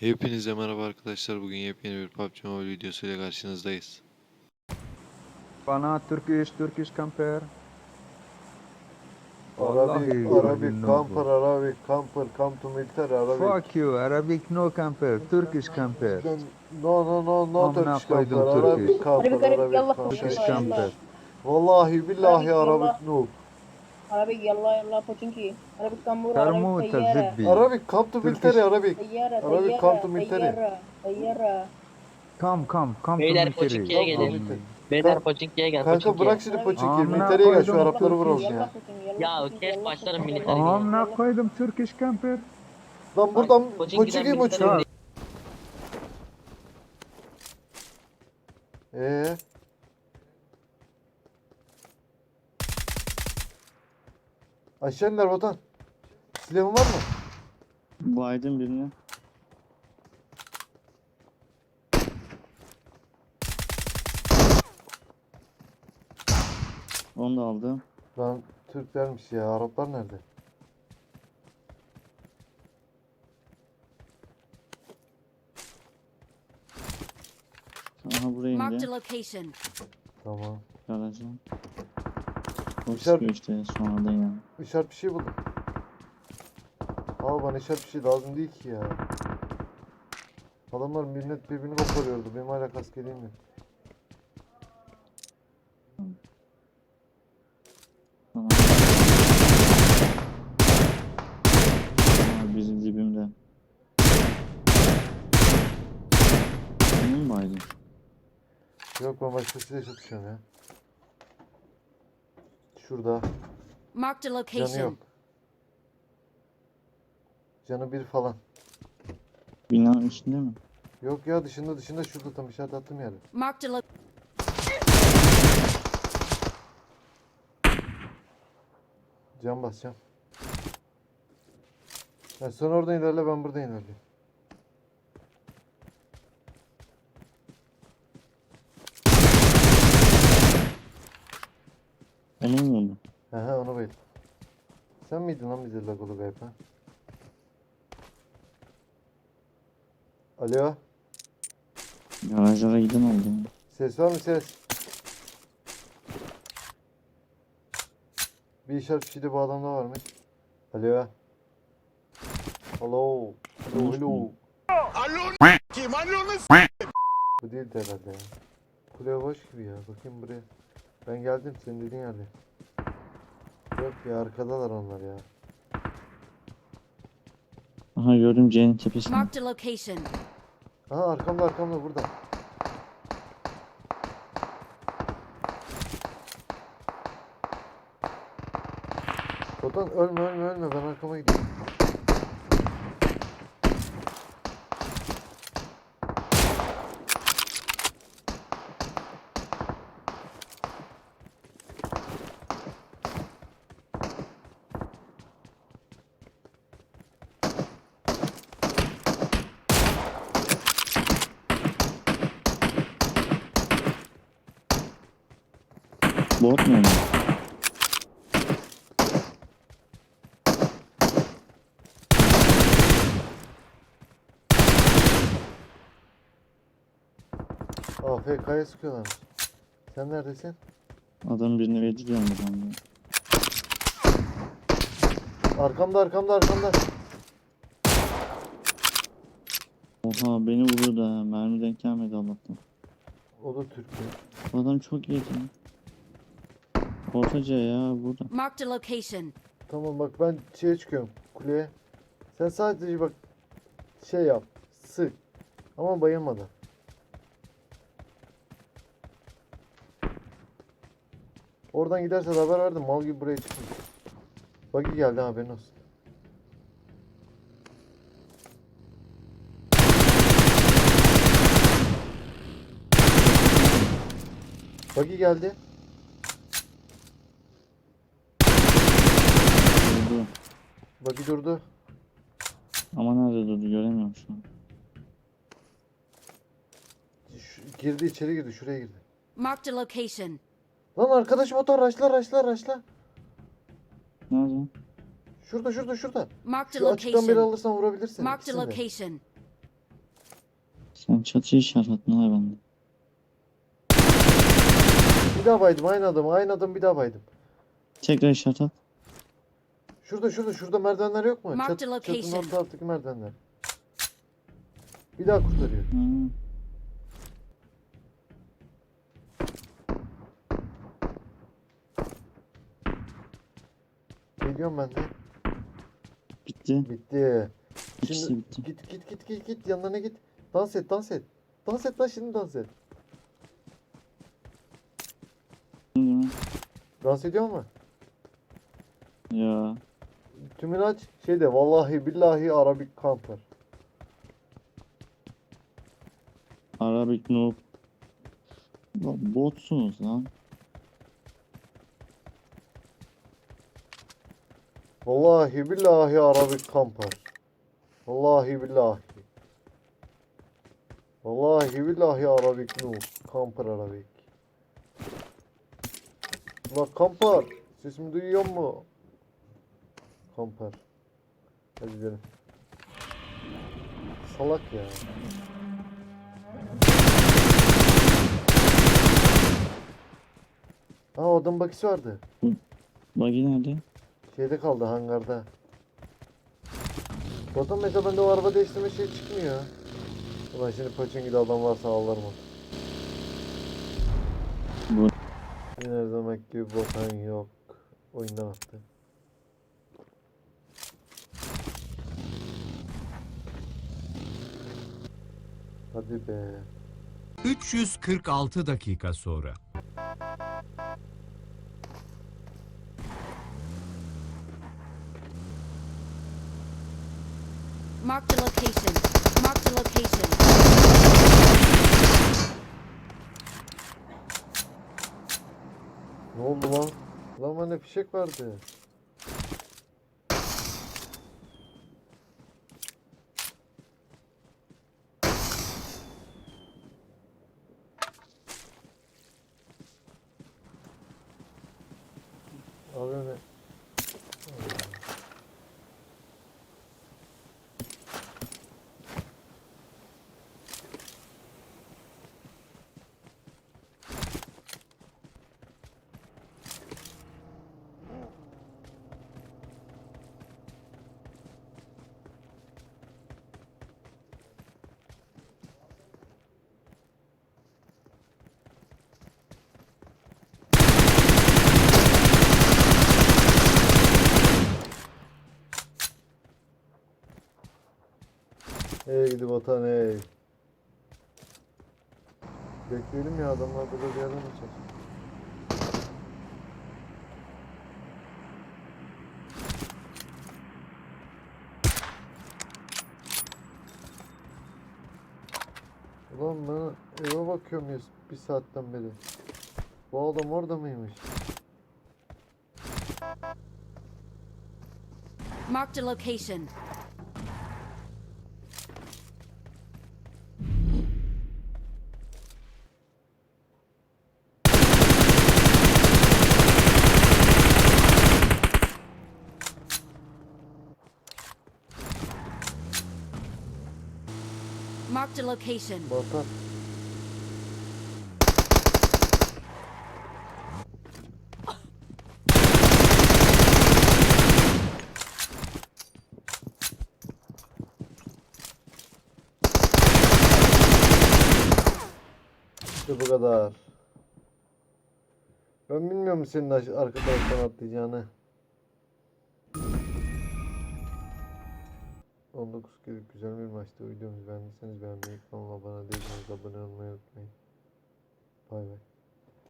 Hepinize merhaba arkadaşlar. Bugün yepyeni bir PUBG Mobile videosuyla karşınızdayız. Bana Turkish, Turkish camper. Arabic, Arabic, no camper. Arabic, camper, come to military, Arabic. Fuck you, Arabic no camper, Turkish camper. No, no, no, no Amına Turkish camper, koydum Arabic Turkish. camper, Arabic, Arabic, yallah camper. Turkish camper. Vallahi billahi Arabic, Arabic noob. عربي يلا يلا بوتشنكي عربي كامورة Termut عربي طيارة zibbi. Arabic, come to Turkish. military, Arabic. طيارة Arabic, طيارة come to military. طيارة طيارة Come, come, come to Beyler, military. Koçiki'ye gelin. Beyler Pochinki'ye gel Kanka Pochinki'ye. bırak şimdi Poçinki, Amına military'e gel şu koydum Arapları vuralım Turkish. ya. Ya, kes başlarım military. Amına koydum Turkish camper. Lan buradan Pochinki'den Poçinki'yi mi military uçuyor? değil. Eee? Aşağı inler Vatan. Silahın var mı? Biden birini. Onu da aldı. Lan Türklermiş ya. Araplar nerede? Aha buraya Marked a indi. location. Tamam. Garajı. Sıkıyor işte sonradan ya. İşaret bir şey buldum. Al bana işaret bir şey lazım değil ki ya. Adamlar millet birbirini koparıyordu. Benim hala kaskeliğim yok. Tamam. Aa, bizim dibimde. Benim mi Biden? Yok ben başkasıyla çatışıyorum ya. Şurada. Marked a Canı location. yok. Canı bir falan. Binanın içinde mi? Yok ya dışında dışında şurada tam işaret attığım yerde. Marked a lo- Can basacağım. Ya sen oradan ilerle ben buradan ilerleyeyim. Onu mu vurdu? He he onu bil. Sen miydin lan bize lagolu ha? Alo. Garajlara giden oldu. Ses var mı ses? Bir işaret bir şey de bu adamda varmış. Alo. Hello. Hello hello. Bu değil de herhalde ya. Kule boş gibi ya. Bakayım buraya. Ben geldim senin dediğin yerde. Yok ya arkadalar onlar ya. Aha gördüm C'nin tepesinde. Marked a location. Aha arkamda arkamda burada. Otan ölme ölme ölme ben arkama gidiyorum. Bot mu? AFK'ya sıkıyorlarmış. Sen neredesin? Adam birini verdiriyorum buradan. Arkamda arkamda arkamda. Oha beni vuruyor da mermi denk gelmedi Allah'tan. O da Türk? Bu adam çok iyi ya. Ortaca ya burada. Marked a location. Tamam bak ben şeye çıkıyorum kuleye. Sen sadece bak şey yap. Sık. Ama bayılmadan. Oradan giderse de haber verdim. Mal gibi buraya çıkmış. Buggy geldi haberin olsun. Buggy geldi. Vurdu. Buggy durdu. Ama nerede durdu göremiyorum şu an. Şu- girdi içeri girdi. Şuraya girdi. Marked a location. Lan arkadaş motor raşla raşla raşla. Nerede? Şurada şurada şurada. Marked a Şu açıktan biri location. alırsan vurabilirsin. Marked a ikisini de. location. Sen çatıyı işaretledin ha bende. Bir daha baydım aynı adam aynı adam bir daha baydım. Tekrar işaret at. Şurada şurada şurada merdivenler yok mu? Marked Çat, çatının location. alt taraftaki merdivenler. Bir daha kurtarıyor. Geliyorum ben de. Bitti. Bitti. İkisi Şimdi bitti. git git git git git yanlarına git. Dans et dans et. Dans et lan şimdi dans et. Hı. Dans ediyor mu? Ya. Tümünü aç. Şey de vallahi billahi Arabik kamper. Arabic noob. Lan botsunuz lan. Vallahi billahi Arabik kamper. Vallahi billahi. Vallahi billahi Arabik nu. Kamper Arabik. Ulan kamper. Sesimi duyuyor mu? Kamper. Hadi gidelim. Salak ya. Aa adam bakisi vardı. Bagi nerede? Şeyde kaldı hangarda. Zaten mesela bende o araba değiştirme şey çıkmıyor. Ulan şimdi Pochinki'de adam varsa ağlarım onu. Bu. Yine her zaman gibi botan yok. Oyundan attı. Hadi be. 346 dakika sonra. Marked a location. Marked a location. Ne oldu lan? Lan bende fişek vardı. Abi ne? Hey gidi vatan hey. Bekleyelim ya adamlar burada bir yerden açar. Ulan ben eve bakıyorum ya bir saatten beri. Bu adam orada mıymış? Marked a location. Marked a location. Vatan. İşte bu kadar. Ben bilmiyorum senin arka atlayacağını. 19 kere güzel bir maçtı. Videomuzu beğendiyseniz beğenmeyi, kanala abone değilseniz abone olmayı unutmayın. Bay bay.